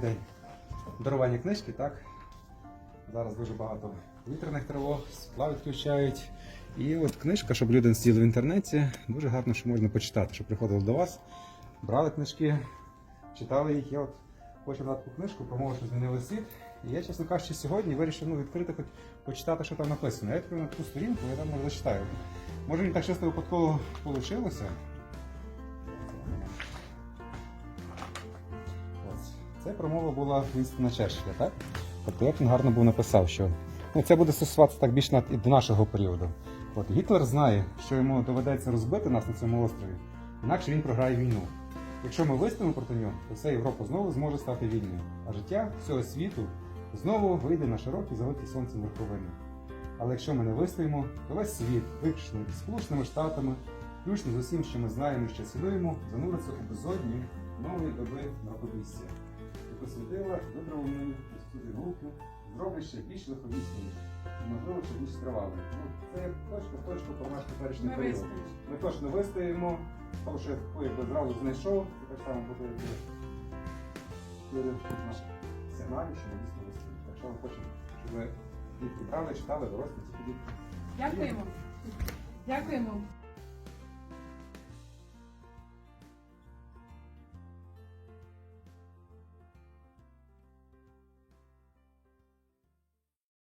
День. Дарування книжки, так? Зараз дуже багато вітряних тривог, світла відключають. І от книжка, щоб люди сиділи в інтернеті, дуже гарно, що можна почитати, щоб приходили до вас, брали книжки, читали їх. Я от хочу дати таку книжку про мову, що змінили світ. І я, чесно кажучи, сьогодні вирішив ну, відкрити хоч почитати, що там написано. Я відкрив на таку сторінку, я там може зачитаю. Може мені так чисто випадково вийшло. Це промова була Вінстона Черчилля, так? Тобто як він гарно був написав, що ну, це буде стосуватися так більш на- і до нашого періоду. От Гітлер знає, що йому доведеться розбити нас на цьому острові, інакше він програє війну. Якщо ми вистоїмо проти нього, то вся Європа знову зможе стати вільною, а життя всього світу знову вийде на широкі залиті сонцем верховини. Але якщо ми не вистоїмо, то весь світ, виключно Сполученими Штатами, включно з усім, що ми знаємо і що цінуємо, зануриться у безодні нової доби мракобісся. І посвятила виправленою Ісусі руку, зроблять ще більш лиховісною, і, можливо, ще більш тривалою. Ну, це точка в точку про наш теперішній період. Ми точно вистоїмо, тому що я якби зразу знайшов, і так само буде наш сигналі, що ми дійсно вистоїмо. Якщо ми хочемо, щоб ви дітки брали, читали, дорослі, ці дітки. Дякуємо. Дякуємо.